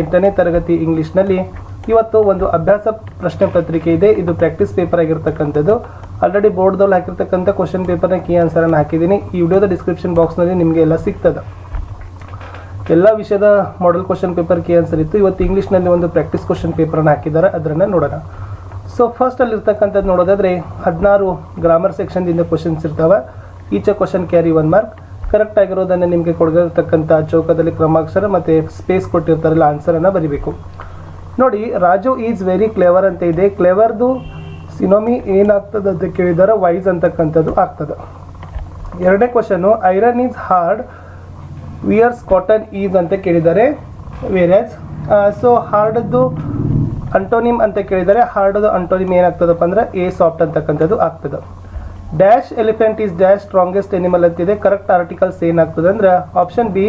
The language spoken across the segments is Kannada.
ಎಂಟನೇ ತರಗತಿ ಇಂಗ್ಲಿಷ್ನಲ್ಲಿ. ಇವತ್ತು ಒಂದು ಅಭ್ಯಾಸ ಪ್ರಶ್ನೆ ಪತ್ರಿಕೆ ಇದೆ. ಇದು ಪ್ರಾಕ್ಟೀಸ್ ಪೇಪರ್ ಆಗಿರ್ತಕ್ಕಂಥದ್ದು. ಆಲ್ರೆಡಿ ಬೋರ್ಡ್ದಲ್ಲಿ ಹಾಕಿರ್ತಕ್ಕಂಥ ಕ್ವಶನ್ ಪೇಪರ್ನ ಕೀ ಆನ್ಸರನ್ನು ಹಾಕಿದ್ದೀನಿ. ಈ ವಿಡಿಯೋದ ಡಿಸ್ಕ್ರಿಪ್ಷನ್ ಬಾಕ್ಸ್ನಲ್ಲಿ ನಿಮಗೆ ಎಲ್ಲ ಸಿಗ್ತದೆ. ಎಲ್ಲ ವಿಷಯದ model question paper key answer ಇತ್ತು. ಇವತ್ತು ಇಂಗ್ಲೀಷ್ನಲ್ಲಿ ಒಂದು ಪ್ರಾಕ್ಟೀಸ್ ಕ್ವಶನ್ ಪೇಪರನ್ನು ಹಾಕಿದ್ದಾರೆ. ಅದನ್ನು ನೋಡೋಣ. ಸೊ ಫಸ್ಟ್ ಅಲ್ಲಿ ಇರ್ತಕ್ಕಂಥದ್ದು ನೋಡೋದಾದ್ರೆ ಹದಿನಾರು ಗ್ರಾಮರ್ ಸೆಕ್ಷನ್ದಿಂದ ಕ್ವಶನ್ಸ್ ಇರ್ತಾವೆ. Each question carry one mark correct ಆಗಿರೋದನ್ನು ನಿಮಗೆ ಕೊಡಗಿರ್ತಕ್ಕಂಥ ಚೌಕದಲ್ಲಿ ಕ್ರಮಾಕ್ಷರ ಮತ್ತು ಸ್ಪೇಸ್ ಕೊಟ್ಟಿರ್ತಾರಲ್ಲ ಆನ್ಸರನ್ನು ಬರಿಬೇಕು. ನೋಡಿ, ರಾಜು ಈಸ್ ವೆರಿ ಕ್ಲೇವರ್ ಅಂತ ಇದೆ. ಕ್ಲೇವರ್ದು ಸಿನೋಮಿ ಏನಾಗ್ತದೆ ಅಂತ ಕೇಳಿದರೆ ವೈಸ್ ಅಂತಕ್ಕಂಥದ್ದು ಆಗ್ತದೆ. ಎರಡನೇ question iron is hard whereas cotton is ಅಂತ ಕೇಳಿದ್ದಾರೆ ವೇರಿಯಸ್ ಸೊ ಹಾರ್ಡದ್ದು ಅಂಟೋನಿಮ್ ಅಂತ ಕೇಳಿದರೆ. ಹಾರ್ಡದು ಅಂಟೋನಿಮ್ ಏನಾಗ್ತದಪ್ಪ ಅಂದ್ರೆ ಎ ಸಾಫ್ಟ್ ಅಂತಕ್ಕಂಥದ್ದು ಆಗ್ತದೆ. Dash elephant is dash strongest animal ಅಂತಿದೆ. ಕರೆಕ್ಟ್ ಆರ್ಟಿಕಲ್ಸ್ ಏನಾಗ್ತದೆ ಅಂದ್ರೆ option B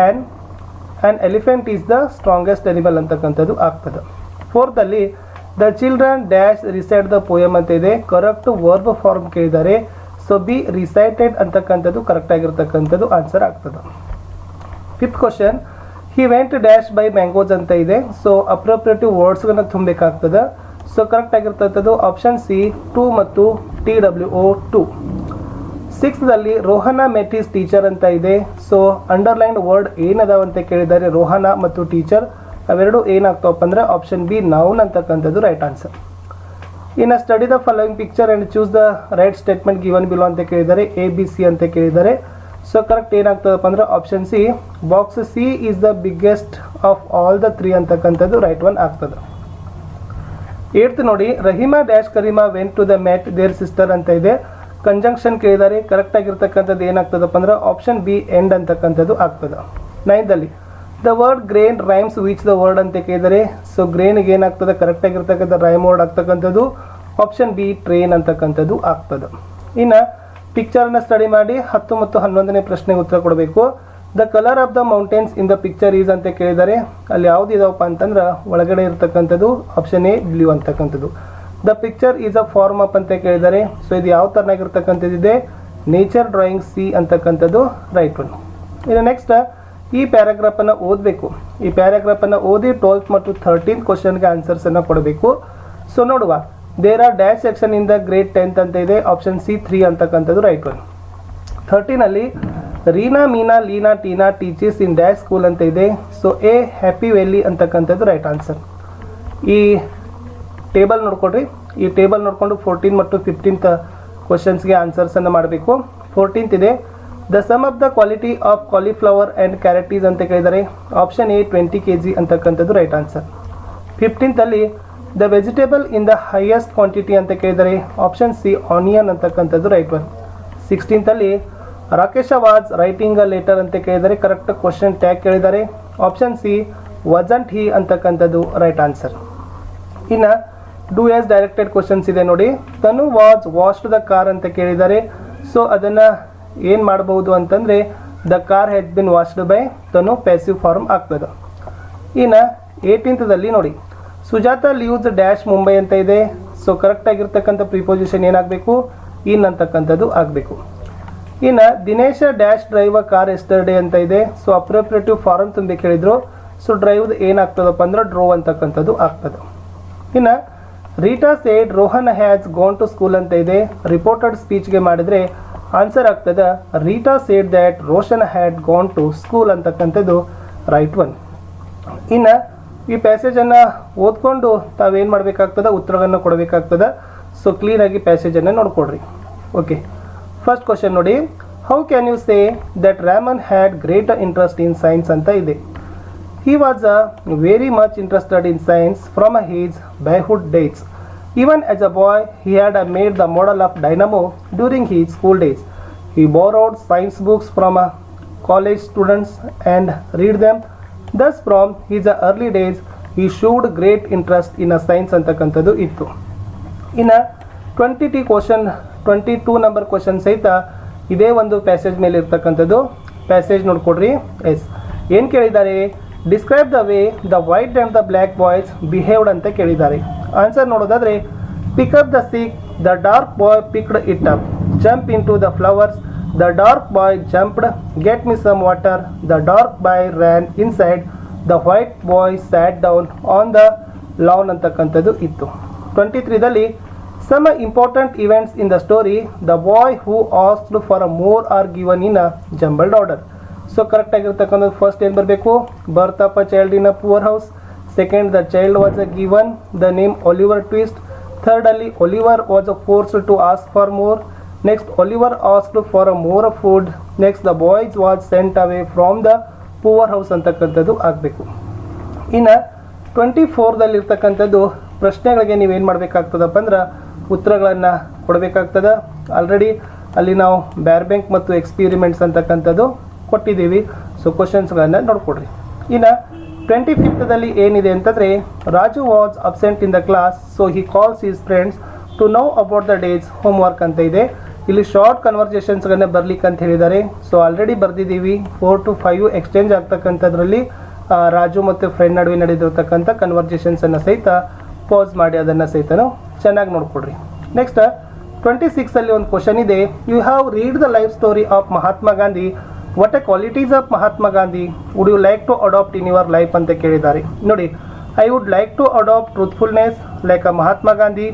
and and elephant is the strongest animal ಅಂತಕ್ಕಂಥದ್ದು ಆಗ್ತದೆ. ಫೋರ್ತಲ್ಲಿ the children dash recite the poem ಅಂತ ಇದೆ ಕರೆಕ್ಟ್ ವರ್ಬ್ ಫಾರ್ಮ್ ಕೇಳಿದ್ದಾರೆ. ಸೊ ಬಿ ರಿಸೈಟೆಡ್ ಅಂತಕ್ಕಂಥದ್ದು ಕರೆಕ್ಟ್ ಆಗಿರ್ತಕ್ಕಂಥದ್ದು ಆನ್ಸರ್ ಆಗ್ತದೆ. Fifth question he went dash buy mangoes ಅಂತ ಇದೆ. ಸೊ ಅಪ್ರೋಪ್ರಿಯೇಟಿವ್ ವರ್ಡ್ಸ್ಗಳನ್ನ ತುಂಬಬೇಕಾಗ್ತದೆ. ಸೊ ಕರೆಕ್ಟ್ ಆಗಿರ್ತಕ್ಕಂಥದ್ದು ಆಪ್ಷನ್ ಸಿ ಟು ಮತ್ತು ಟಿ ಡಬ್ಲ್ಯೂ ಒ ಟು ಸಿಕ್ಸ್ದಲ್ಲಿ ರೋಹನ ಮೆಟಿಸ್ ಟೀಚರ್ ಅಂತ ಇದೆ. ಸೊ ಅಂಡರ್ಲೈನ್ ವರ್ಡ್ ಏನದಾವ ಅಂತ ಕೇಳಿದ್ದಾರೆ ರೋಹನ ಮತ್ತು ಟೀಚರ್ ಅವೆರಡು ಏನಾಗ್ತಾವಪ್ಪ ಅಂದ್ರೆ ಆಪ್ಷನ್ ಬಿ ನೌನ್ ಅಂತಕ್ಕಂಥದ್ದು ರೈಟ್ ಆನ್ಸರ್ ಇನ್ನು study the following picture and choose the right statement given below ಅಂತ ಕೇಳಿದ್ದಾರೆ ಎ ಬಿ ಸಿ ಅಂತ ಕೇಳಿದ್ದಾರೆ ಸೊ ಕರೆಕ್ಟ್ ಏನಾಗ್ತದಪ್ಪ ಅಂದ್ರೆ option C box C is the biggest of all the three ಅಂತಕ್ಕಂಥದ್ದು ರೈಟ್ ಒನ್ ಆಗ್ತದೆ. ಏಳ್ತ್ ನೋಡಿ, Rahima dash Karima went to the mat their sister ಅಂತ ಇದೆ. ಕಂಜಂಕ್ಷನ್ ಕೇಳಿದ್ದಾರೆ ಕರೆಕ್ಟ್ ಆಗಿರ್ತಕ್ಕಂಥದ್ದು ಏನಾಗ್ತದಪ್ಪ ಅಂದ್ರೆ ಆಪ್ಷನ್ ಬಿ ಎಂಡ್ ಅಂತಕ್ಕಂಥದ್ದು ಆಗ್ತದೆ. ನೈನ್ದಲ್ಲಿ the word grain rhymes which the word ಅಂತ ಕೇಳಿದರೆ ಸೊ ಗ್ರೇನ್ಗೆ ಏನಾಗ್ತದೆ? ಕರೆಕ್ಟ್ ಆಗಿರ್ತಕ್ಕಂಥ ರೈಮ್ ವರ್ಡ್ ಆಗ್ತಕ್ಕಂಥದ್ದು ಆಪ್ಷನ್ ಬಿ ಟ್ರೈನ್ ಅಂತಕ್ಕಂಥದ್ದು ಆಗ್ತದೆ. ಇನ್ನು ಪಿಕ್ಚರ್ನ ಸ್ಟಡಿ ಮಾಡಿ, ಹತ್ತು ಮತ್ತು ಹನ್ನೊಂದನೇ ಪ್ರಶ್ನೆಗೆ ಉತ್ತರ ಕೊಡಬೇಕು. The colour of the mountains in the picture is ಅಂತ ಕೇಳಿದ್ದಾರೆ ಅಲ್ಲಿ ಯಾವ್ದು ಇದಾವಪ್ಪ ಅಂತಂದ್ರೆ ಒಳಗಡೆ ಇರತಕ್ಕಂಥದ್ದು ಆಪ್ಷನ್ ಎ ಬ್ಲೂ ಅಂತಕ್ಕಂಥದ್ದು the picture is a form up ಅಂತ ಕೇಳಿದ್ದಾರೆ ಸೊ ಇದು ಯಾವ ಥರನಾಗಿರ್ತಕ್ಕಂಥದ್ದಿದೆ ನೇಚರ್ ಡ್ರಾಯಿಂಗ್ ಸಿ ಅಂತಕ್ಕಂಥದ್ದು ರೈಟ್ ಒನ್ ಇನ್ನು ನೆಕ್ಸ್ಟ್ ಈ ಪ್ಯಾರಾಗ್ರಾಫನ್ನು ಓದಬೇಕು. ಈ ಪ್ಯಾರಾಗ್ರಾಫನ್ನು ಓದಿ ಟ್ವೆಲ್ತ್ ಮತ್ತು ಥರ್ಟೀನ್ ಕ್ವಶನ್ಗೆ ಆನ್ಸರ್ಸನ್ನು ಕೊಡಬೇಕು. ಸೊ ನೋಡುವ there are dash sections in the grade tenth ಅಂತ ಇದೆ ಆಪ್ಷನ್ ಸಿ ತ್ರೀ ಅಂತಕ್ಕಂಥದ್ದು right one ಥರ್ಟೀನಲ್ಲಿ Reena, Meena, Leena, Tina, teachers in dash school ಅಂತ ಇದೆ. ಸೊ ಎ ಹ್ಯಾಪಿ ವ್ಯಾಲಿ ಅಂತಕ್ಕಂಥದ್ದು ರೈಟ್ ಆನ್ಸರ್ ಈ ಟೇಬಲ್ ನೋಡ್ಕೊಡ್ರಿ ಈ ಟೇಬಲ್ ನೋಡಿಕೊಂಡು ಫೋರ್ಟೀನ್ ಮತ್ತು ಫಿಫ್ಟೀನ್ತ್ ಕ್ವಶನ್ಸ್ಗೆ ಆನ್ಸರ್ಸನ್ನು ಮಾಡಬೇಕು. ಫೋರ್ಟೀನ್ತ್ ಇದೆ. The sum of the quantity of cauliflower and carrots ಅಂತ ಕೇಳಿದರೆ. Option A twenty K G ಅಂತಕ್ಕಂಥದ್ದು right answer ಫಿಫ್ಟೀನ್ತಲ್ಲಿ the vegetable in the highest quantity ಅಂತ ಕೇಳಿದರೆ. ಆಪ್ಷನ್ ಸಿ ಆನಿಯನ್ ಅಂತಕ್ಕಂಥದ್ದು right one ಸಿಕ್ಸ್ಟೀನ್ತಲ್ಲಿ Rakesh was writing a letter ಅಂತ ಕೇಳಿದರೆ ಕರೆಕ್ಟ್ ಕ್ವಶನ್ ಟ್ಯಾಗ್ ಕೇಳಿದ್ದಾರೆ. ಆಪ್ಷನ್ ಸಿ ವಜಂಟ್ ಹಿ ಅಂತಕ್ಕಂಥದ್ದು ರೈಟ್ ಆನ್ಸರ್ ಇನ್ನು ಡೂ ಎಸ್ ಡೈರೆಕ್ಟೆಡ್ ಕ್ವಶನ್ಸ್ ಇದೆ ನೋಡಿ. Tanu was washed the car ಅಂತ ಕೇಳಿದ್ದಾರೆ. ಸೊ ಅದನ್ನು ಏನು ಮಾಡಬಹುದು ಅಂತಂದರೆ the car has been washed by Tanu passive form ಆಗ್ತದೆ ಇನ್ನು ಏಯ್ಟೀನ್ತದಲ್ಲಿ ನೋಡಿ. ಸುಜಾತ ಲೀವ್ಸ್ ಡ್ಯಾಶ್ ಮುಂಬೈ ಅಂತ ಇದೆ. ಸೊ ಕರೆಕ್ಟ್ ಆಗಿರ್ತಕ್ಕಂಥ ಪ್ರಿಪೋಸಿಷನ್ ಏನಾಗಬೇಕು? ಇನ್ ಅಂತಕ್ಕಂಥದ್ದು ಆಗಬೇಕು. ಇನ್ನು Dinesh dash drive car yesterday ಅಂತ ಇದೆ. ಸೊ ಅಪ್ರೋಪ್ರಿಯೇಟಿವ್ ಫಾರಮ್ ತುಂಬಿ ಕೇಳಿದ್ರು. ಸೊ ಡ್ರೈವ್ ಏನಾಗ್ತದಪ್ಪ ಅಂದ್ರೆ ಡ್ರೋ ಅಂತಕ್ಕಂಥದ್ದು ಆಗ್ತದೆ. ಇನ್ನು Rita said Rohan has gone to school ಅಂತ ಇದೆ. ರಿಪೋರ್ಟೆಡ್ ಸ್ಪೀಚ್ಗೆ ಮಾಡಿದರೆ ಆನ್ಸರ್ ಆಗ್ತದೆ. Rita said that Roshan had gone to school ಅಂತಕ್ಕಂಥದ್ದು ರೈಟ್ ಒನ್ ಇನ್ನು ಈ ಪ್ಯಾಸೇಜನ್ನು ಓದ್ಕೊಂಡು ತಾವೇನು ಮಾಡಬೇಕಾಗ್ತದೆ? ಉತ್ತರವನ್ನು ಕೊಡಬೇಕಾಗ್ತದೆ. ಸೊ ಕ್ಲೀನಾಗಿ ಪ್ಯಾಸೇಜನ್ನು ನೋಡ್ಕೊಡ್ರಿ ಓಕೆ ಫಸ್ಟ್ ಕ್ವಶನ್ ನೋಡಿ how can you say that Raman had great interest in science ಅಂತ ಇದೆ He was uh, very much interested in science from his boyhood days. Even as a boy, he had uh, made the model of dynamo during his school days. He borrowed science books from uh, college students and read them. Thus, from his uh, early days, he showed great interest in uh, science ಅಂತಕ್ಕಂಥದ್ದು ಇತ್ತು ಇನ್ನು twenty T question twenty two number question ಸಹಿತ ಇದೇ ಒಂದು ಪ್ಯಾಸೇಜ್ ಮೇಲೆ ಇರ್ತಕ್ಕಂಥದ್ದು. ಪ್ಯಾಸೇಜ್ ನೋಡ್ಕೊಡ್ರಿ. ಎಸ್ ಏನು ಕೇಳಿದ್ದಾರೆ? Describe the way the white and the black boys behaved ಅಂತ ಕೇಳಿದ್ದಾರೆ. ಆನ್ಸರ್ ನೋಡೋದಾದ್ರೆ pick up the sick the dark boy picked it up jump into the flowers the dark boy jumped get me some water the dark boy ran inside the white boy sat down on the lawn ಅಂತಕ್ಕಂಥದ್ದು ಇತ್ತು. ಟ್ವೆಂಟಿ ತ್ರೀದಲ್ಲಿ some important events in the story the who asked for a more are given in a jumbled order so correct ಆಗಿರ್ತಕ್ಕಂಥದ್ದು ಫಸ್ಟ್ ಏನು ಬರಬೇಕು? Birth of a child in a poor house second the child was a given the name Oliver Twist third ಅಲ್ಲಿ Oliver was a force to ask for more next Oliver asked for a more food next the boys was sent away from the poor house ಅಂತಕ್ಕಂಥದ್ದು ಆಗಬೇಕು. ಇನ್ನು ಟ್ವೆಂಟಿ ಫೋರ್ದಲ್ಲಿ ಇರ್ತಕ್ಕಂಥದ್ದು ಪ್ರಶ್ನೆಗಳಿಗೆ ನೀವೇನು ಮಾಡಬೇಕಾಗ್ತದಪ್ಪ ಅಂದ್ರೆ ಉತ್ತರಗಳನ್ನು ಕೊಡಬೇಕಾಗ್ತದೆ. ಆಲ್ರೆಡಿ ಅಲ್ಲಿ ನಾವು ಬ್ಯಾರ್ ಬ್ಯಾಂಕ್ ಮತ್ತು ಎಕ್ಸ್ಪಿರಿಮೆಂಟ್ಸ್ ಅಂತಕ್ಕಂಥದ್ದು ಕೊಟ್ಟಿದ್ದೀವಿ. ಸೊ ಕ್ವಶನ್ಸ್ಗಳನ್ನು ನೋಡ್ಕೊಡ್ರಿ ಇನ್ನು ಟ್ವೆಂಟಿ ಫಿಫ್ತದಲ್ಲಿ ಏನಿದೆ ಅಂತಂದರೆ Raju was absent in the class so he calls his friends to know about the days homework ಅಂತ ಇದೆ. ಇಲ್ಲಿ ಶಾರ್ಟ್ ಕನ್ವರ್ಸೇಷನ್ಸ್ಗಳನ್ನ ಬರ್ಲಿಕ್ಕೆ ಅಂತ ಹೇಳಿದ್ದಾರೆ. ಸೊ ಆಲ್ರೆಡಿ ಬರ್ದಿದ್ದೀವಿ. ಫೋರ್ ಟು ಫೈವ್ ಎಕ್ಸ್ಚೇಂಜ್ ಆಗ್ತಕ್ಕಂಥದ್ರಲ್ಲಿ ರಾಜು ಮತ್ತು ಫ್ರೆಂಡ್ ನಡುವೆ ನಡೆದಿರ್ತಕ್ಕಂಥ ಕನ್ವರ್ಸೇಷನ್ಸನ್ನು ಸಹಿತ ಪಾಸ್ ಮಾಡಿ ಅದನ್ನು ಸಹಿತನು ಚೆನ್ನಾಗಿ ನೋಡ್ಕೊಡ್ರಿ ನೆಕ್ಸ್ಟ್ ಟ್ವೆಂಟಿ ಸಿಕ್ಸಲ್ಲಿ ಒಂದು ಕ್ವಶನ್ ಇದೆ. You have read the life story of Mahatma Gandhi what a qualities of Mahatma Gandhi would you like to adapt in your life ಅಂತ ಕೇಳಿದ್ದಾರೆ. ನೋಡಿ I would like to adapt truthfulness like a Mahatma Gandhi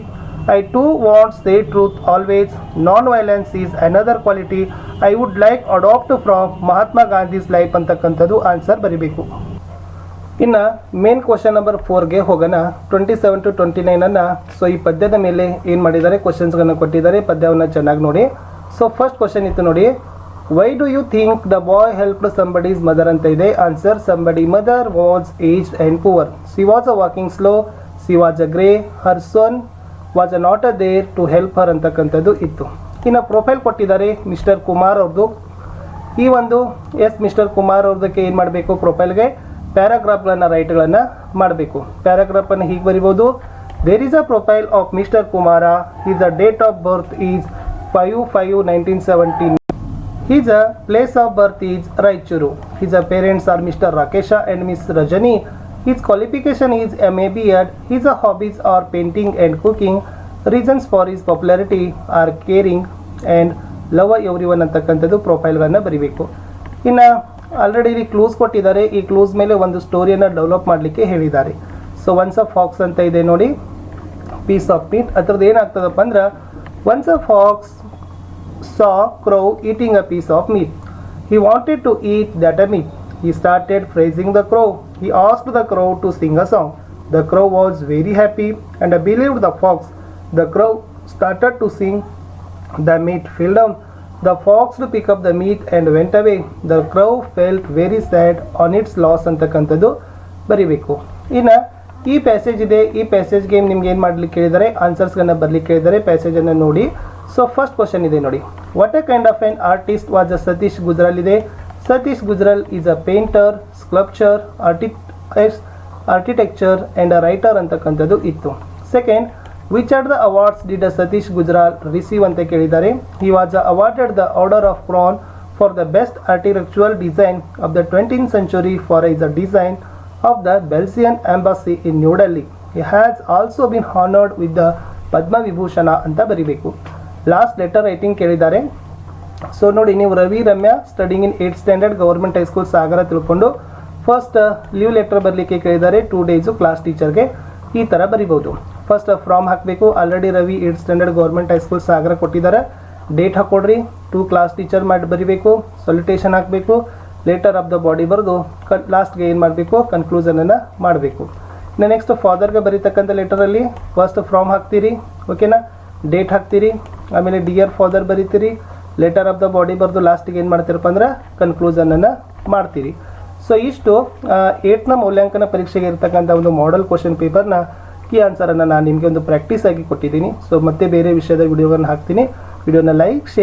I too want say truth always non violence is another quality I would like adapt from Mahatma Gandhi's life ಅಂತಕ್ಕಂಥದ್ದು ಆನ್ಸರ್ ಬರೀಬೇಕು. ಇನ್ನು ಮೇನ್ ಕ್ವಶನ್ ನಂಬರ್ ಫೋರ್ಗೆ ಹೋಗೋಣ. ಟ್ವೆಂಟಿ ಸೆವೆನ್ ಟು ಟ್ವೆಂಟಿ ನೈನನ್ನು ಸೊ ಈ ಪದ್ಯದ ಮೇಲೆ ಏನು ಮಾಡಿದ್ದಾರೆ? ಕ್ವಶನ್ಸ್ಗಳನ್ನು ಕೊಟ್ಟಿದ್ದಾರೆ. ಪದ್ಯವನ್ನು ಚೆನ್ನಾಗಿ ನೋಡಿ. ಸೊ ಫಸ್ಟ್ ಕ್ವಶನ್ ಇತ್ತು ನೋಡಿ. Why do you think the boy help somebody's mother ಅಂತ ಇದೆ. Answer somebody mother was age and poor she was a walking slow she was a grey her son was a not a there to help her ಅಂತಕ್ಕಂಥದ್ದು ಇತ್ತು. ಇನ್ನು ಪ್ರೊಫೈಲ್ ಕೊಟ್ಟಿದ್ದಾರೆ ಮಿಸ್ಟರ್ ಕುಮಾರ್ ಅವ್ರದ್ದು ಈ ಒಂದು ಎಸ್ ಮಿಸ್ಟರ್ ಕುಮಾರ್ ಅವ್ರದಕ್ಕೆ ಏನು ಮಾಡಬೇಕು ಪ್ರೊಫೈಲ್ಗೆ ಪ್ಯಾರಾಗ್ರಾಫ್ಗಳನ್ನು, ರೈಟ್ಗಳನ್ನು ಮಾಡಬೇಕು. ಪ್ಯಾರಾಗ್ರಾಫನ್ನು ಹೀಗೆ ಬರಿಬೋದು. There is a profile of mister Kumara his a date of birth is five five nineteen seventeen his a place of birth is Raichur his a parents are mister Rakesha and miss Rajani his qualification is M A B Ed his a hobbies are painting and cooking reasons for his popularity are caring and love everyone ಅಂತಕ್ಕಂಥದ್ದು ಪ್ರೊಫೈಲ್ಗಳನ್ನು ಬರಿಬೇಕು. ಇನ್ನು ಆಲ್ರೆಡಿ ಇಲ್ಲಿ ಕ್ಲೂಸ್ ಕೊಟ್ಟಿದ್ದಾರೆ ಈ ಕ್ಲೂಸ್ ಮೇಲೆ ಒಂದು ಸ್ಟೋರಿಯನ್ನು ಡೆವಲಪ್ ಮಾಡಲಿಕ್ಕೆ ಹೇಳಿದ್ದಾರೆ ಸೊ ಒನ್ಸ್ ಆಫ್ ಫಾಕ್ಸ್ ಅಂತ ಇದೆ ನೋಡಿ ಪೀಸ್ ಆಫ್ ಮೀಟ್ ಅದ್ರದ್ದು ಏನಾಗ್ತದಪ್ಪ ಅಂದ್ರೆ once of fox saw crow eating a piece of meat. He wanted to eat that meat. He started praising the crow. He asked the crow to sing a song. The crow was very happy and believed the fox. The crow started to sing. The meat fell down. The fox to pick up the meat and went away. The crow felt very sad on its loss ಅಂತಕ್ಕಂಥದ್ದು ಬರಿಬೇಕು. ಇನ್ನು ಈ ಪ್ಯಾಸೇಜ್ ಇದೆ. ಈ ಪ್ಯಾಸೇಜ್ಗೆ ನಿಮ್ಗೆ ಏನು ಮಾಡ್ಲಿಕ್ಕೆ ಹೇಳಿದ್ದಾರೆ ಆನ್ಸರ್ಸ್ಗಳನ್ನ ಬರ್ಲಿಕ್ಕೆ ಹೇಳಿದ್ದಾರೆ ಪ್ಯಾಸೇಜನ್ನು ನೋಡಿ. ಸೊ ಫಸ್ಟ್ ಕ್ವಶನ್ ಇದೆ ನೋಡಿ. What a kind of an artist was a Satish Gujral ಇದೆ? Satish Gujral is a painter sculpture art architecture and a writer ಅಂತಕ್ಕಂಥದ್ದು ಇತ್ತು. Second which are the awards did Satish Gujral receive ಅಂತ ಕೇಳಿದ್ದಾರೆ he was awarded the order of crown for the best architectural design of the twentieth century for his a design of the Belgian embassy in New Delhi he has also been honoured with the Padma Vibhushan ಅಂತ ಬರಿಬೇಕು ಲಾಸ್ಟ್ ಲೆಟರ್ ರೈಟಿಂಗ್ ಕೇಳಿದ್ದಾರೆ ಸೊ ನೋಡಿ ನೀವು Ravi Ramya studying in eighth standard government high school Sagara ತಿಳ್ಕೊಂಡು ಫಸ್ಟ್ ಲೀವ್ ಲೆಟರ್ ಬರಲಿಕ್ಕೆ ಕೇಳಿದ್ದಾರೆ ಟೂ ಡೇಸು ಕ್ಲಾಸ್ ಟೀಚರ್ಗೆ ಈ ಥರ ಬರಿಬೋದು ಫಸ್ಟ್ ಫ್ರಾಮ್ ಹಾಕಬೇಕು. Already Ravi eighth standard government high school Sagara ಕೊಟ್ಟಿದ್ದಾರೆ. ಡೇಟ್ ಹಾಕೊಡ್ರಿ. ಟೂ ಕ್ಲಾಸ್ ಟೀಚರ್ ಮಾಡಿ ಬರಿಬೇಕು. ಸೊಲಿಟೇಷನ್ ಹಾಕಬೇಕು. ಲೆಟರ್ ಆಫ್ ದ ಬಾಡಿ ಬರೆದು ಕ ಲಾಸ್ಟ್ಗೆ ಏನು ಮಾಡಬೇಕು? ಕನ್ಕ್ಲೂಸನನ್ನು ಮಾಡಬೇಕು. ಇನ್ನು ನೆಕ್ಸ್ಟ್ ಫಾದರ್ಗೆ ಬರೀತಕ್ಕಂಥ ಲೆಟರಲ್ಲಿ ಫಸ್ಟ್ ಫ್ರಾಮ್ ಹಾಕ್ತೀರಿ. ಓಕೆನಾ ಡೇಟ್ ಹಾಕ್ತೀರಿ. ಆಮೇಲೆ ಡಿಯರ್ ಫಾದರ್ ಬರೀತೀರಿ. ಲೆಟರ್ ಆಫ್ ದ ಬಾಡಿ ಬರೆದು ಲಾಸ್ಟಿಗೆ ಏನು ಮಾಡ್ತೀರಪ್ಪ ಅಂದ್ರೆ ಕನ್ಕ್ಲೂಸನನ್ನು ಮಾಡ್ತೀರಿ. ಸೊ ಇಷ್ಟು ಏಟ್ನ ಮೌಲ್ಯಾಂಕನ ಪರೀಕ್ಷೆಗೆ ಇರ್ತಕ್ಕಂಥ ಒಂದು ಮಾಡೆಲ್ ಕ್ವಶನ್ ಪೇಪರ್ನ ಕೀ ಆನ್ಸರನ್ನು ನಾನು ನಿಮಗೆ ಒಂದು ಪ್ರಾಕ್ಟೀಸ್ ಆಗಿ ಕೊಟ್ಟಿದ್ದೀನಿ. ಸೊ ಮತ್ತೆ ಬೇರೆ ವಿಷಯದ ವಿಡಿಯೋಗಳನ್ನು ಹಾಕ್ತೀನಿ. ವಿಡಿಯೋನ ಲೈಕ್ ಶೇರ್